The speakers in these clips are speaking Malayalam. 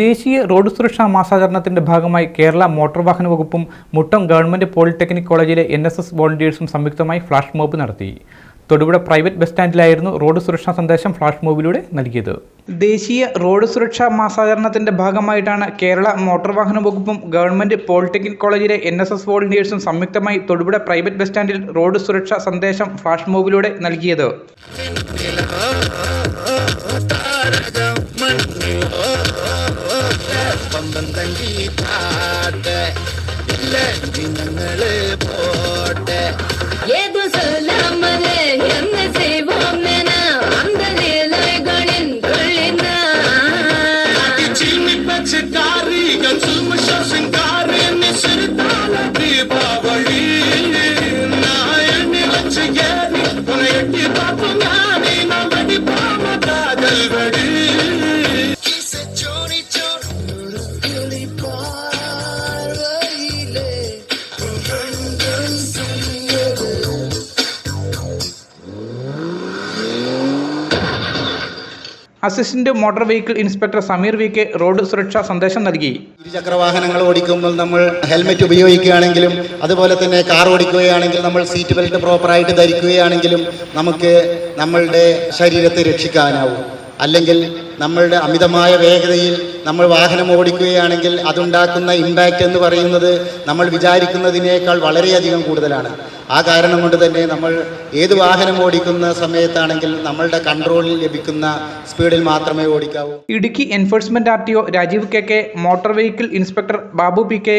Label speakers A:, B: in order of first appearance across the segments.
A: ദേശീയ റോഡ് സുരക്ഷാ മാസാചരണത്തിന്റെ ഭാഗമായി കേരള മോട്ടോർ വാഹന വകുപ്പും മുട്ടം ഗവൺമെന്റ് പോളിടെക്നിക് കോളേജിലെ എൻ എസ് എസ് വോളണ്ടിയേഴ്സും സംയുക്തമായി ഫ്ലാഷ് മോബ് നടത്തി. തൊടുപുഴ പ്രൈവറ്റ് ബസ് സ്റ്റാൻഡിലായിരുന്നു റോഡ് സുരക്ഷാ സന്ദേശം ഫ്ലാഷ് മോബിലൂടെ നൽകിയത്. ദേശീയ റോഡ് സുരക്ഷാ മാസാചരണത്തിന്റെ ഭാഗമായിട്ടാണ് കേരള മോട്ടോർ വാഹന വകുപ്പും ഗവൺമെന്റ് പോളിടെക്നിക് കോളേജിലെ എൻ എസ് എസ് വോളണ്ടിയേഴ്സും സംയുക്തമായി തൊടുപുഴ പ്രൈവറ്റ് ബസ് സ്റ്റാൻഡിൽ റോഡ് സുരക്ഷാ സന്ദേശം ഫ്ലാഷ് മോബിലൂടെ നൽകിയത്.
B: தந்தம் தங்கி காட்ட இல்லை தினங்கள்
A: assistant motor vehicle inspector Sameer V K road സുരക്ഷാ സന്ദേശം നൽകി.
C: ഇരുചക്രവാഹനങ്ങൾ ഓടിക്കുമ്പോൾ നമ്മൾ ഹെൽമെറ്റ് ഉപയോഗിക്കുകയാണെങ്കിലും അതുപോലെ തന്നെ കാർ ഓടിക്കുകയാണെങ്കിൽ നമ്മൾ സീറ്റ് ബെൽറ്റ് പ്രോപ്പറായിട്ട് ധരിക്കുകയാണെങ്കിലും നമുക്ക് നമ്മളുടെ ശരീരത്തെ രക്ഷിക്കാനാവും. അല്ലെങ്കിൽ നമ്മളുടെ അമിതമായ വേഗതയിൽ നമ്മൾ വാഹനം ഓടിക്കുകയാണെങ്കിൽ അതുണ്ടാക്കുന്ന ഇമ്പാക്റ്റ് എന്ന് പറയുന്നത് നമ്മൾ വിചാരിക്കുന്നതിനേക്കാൾ വളരെയധികം കൂടുതലാണ്. ആ കാരണം കൊണ്ട് തന്നെ നമ്മൾ ഏത് വാഹനം ഓടിക്കുന്ന സമയത്താണെങ്കിൽ നമ്മളുടെ കൺട്രോളിൽ ലഭിക്കുന്ന സ്പീഡിൽ മാത്രമേ ഓടിക്കാവൂ.
A: Idukki enforcement R T O Rajeev K K motor vehicle inspector Babu P K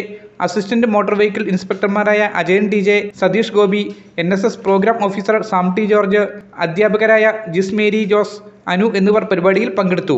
A: assistant motor vehicle ഇൻസ്പെക്ടർമാരായ Ajayan T J Satheesh Gopi N S S programme officer Sam T George അധ്യാപകരായ ജിസ് മേരി ജോസ് അനു എന്നിവർ പരിപാടിയിൽ പങ്കെടുത്തു.